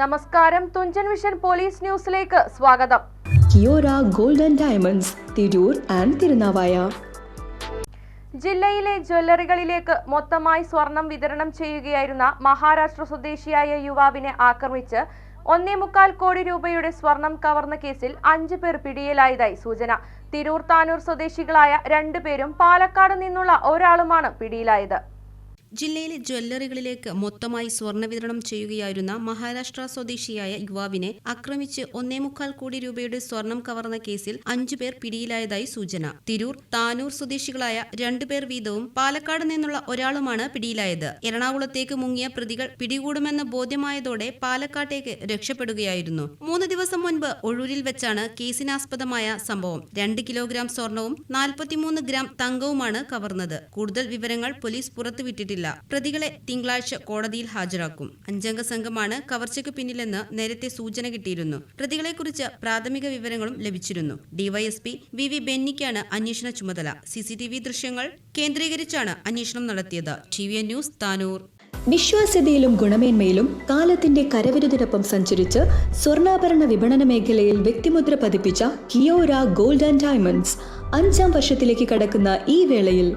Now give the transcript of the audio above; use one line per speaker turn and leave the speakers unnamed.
നമസ്കാരം. Thunchan vision police ന്യൂസിലേക്ക് സ്വാഗതം.
Kiora golden diamonds Tirur and Thirunavaya.
ജില്ലയിലെ ജ്വല്ലറികളിലേക്ക് മൊത്തമായി സ്വർണം വിതരണം ചെയ്യുകയായിരുന്ന മഹാരാഷ്ട്ര സ്വദേശിയായ യുവാവിനെ ആക്രമിച്ച് ഒന്നേ മുക്കാൽ കോടി രൂപയുടെ സ്വർണം കവർന്ന കേസിൽ അഞ്ചു പേർ പിടിയിലായതായി സൂചന. തിരൂർ താനൂർ സ്വദേശികളായ രണ്ടുപേരും പാലക്കാട് നിന്നുള്ള ഒരാളുമാണ് പിടിയിലായത്.
ജില്ലയിലെ ജ്വല്ലറികളിലേക്ക് മൊത്തമായി സ്വർണ വിതരണം ചെയ്യുകയായിരുന്ന മഹാരാഷ്ട്ര സ്വദേശിയായ യുവാവിനെ ആക്രമിച്ച് ഒന്നേ മുക്കാൽ കോടി രൂപയുടെ സ്വർണം കവർന്ന കേസിൽ അഞ്ചുപേർ പിടിയിലായതായി സൂചന. തിരൂർ താനൂർ സ്വദേശികളായ രണ്ടുപേർ വീതവും പാലക്കാട് നിന്നുള്ള ഒരാളുമാണ് പിടിയിലായത്. എറണാകുളത്തേക്ക് മുങ്ങിയ പ്രതികൾ പിടികൂടുമെന്ന് ബോധ്യമായതോടെ പാലക്കാട്ടേക്ക് രക്ഷപ്പെടുകയായിരുന്നു. മൂന്ന് ദിവസം മുൻപ് ഒഴൂരിൽ വെച്ചാണ് കേസിനാസ്പദമായ സംഭവം. രണ്ട് കിലോഗ്രാം സ്വർണവും നാൽപ്പത്തിമൂന്ന് ഗ്രാം തങ്കവുമാണ് കവർന്നത്. കൂടുതൽ വിവരങ്ങൾ പോലീസ് പുറത്തുവിട്ടിട്ടില്ല. പ്രതികളെ തിങ്കളാഴ്ച കോടതിയിൽ ഹാജരാക്കും. അഞ്ചംഗ സംഘമാണ് കവർച്ചയ്ക്ക് പിന്നിലെന്ന് നേരത്തെ സൂചന കിട്ടിയിരുന്നു. പ്രതികളെക്കുറിച്ച് പ്രാഥമിക വിവരങ്ങളും ലഭിച്ചിരുന്നു. ഡിവൈഎസ്പി വി വി ബെന്നിക്കാണ് അന്വേഷണ ചുമതല. സിസിടിവി ദൃശ്യങ്ങൾ കേന്ദ്രീകരിച്ചാണ് അന്വേഷണം നടത്തിയത്. T V news Tanur.
വിശ്വാസ്യതയിലും ഗുണമേന്മയിലും കാലത്തിന്റെ കരവിരുതിനൊപ്പം സഞ്ചരിച്ച് സ്വർണാഭരണ വിപണന മേഖലയിൽ വ്യക്തിമുദ്ര പതിപ്പിച്ച കിയോര ഗോൾഡ് ആൻഡ് ഡയമണ്ട്സ് അഞ്ചാം വർഷത്തിലേക്ക് കടക്കുന്ന ഈ വേളയിൽ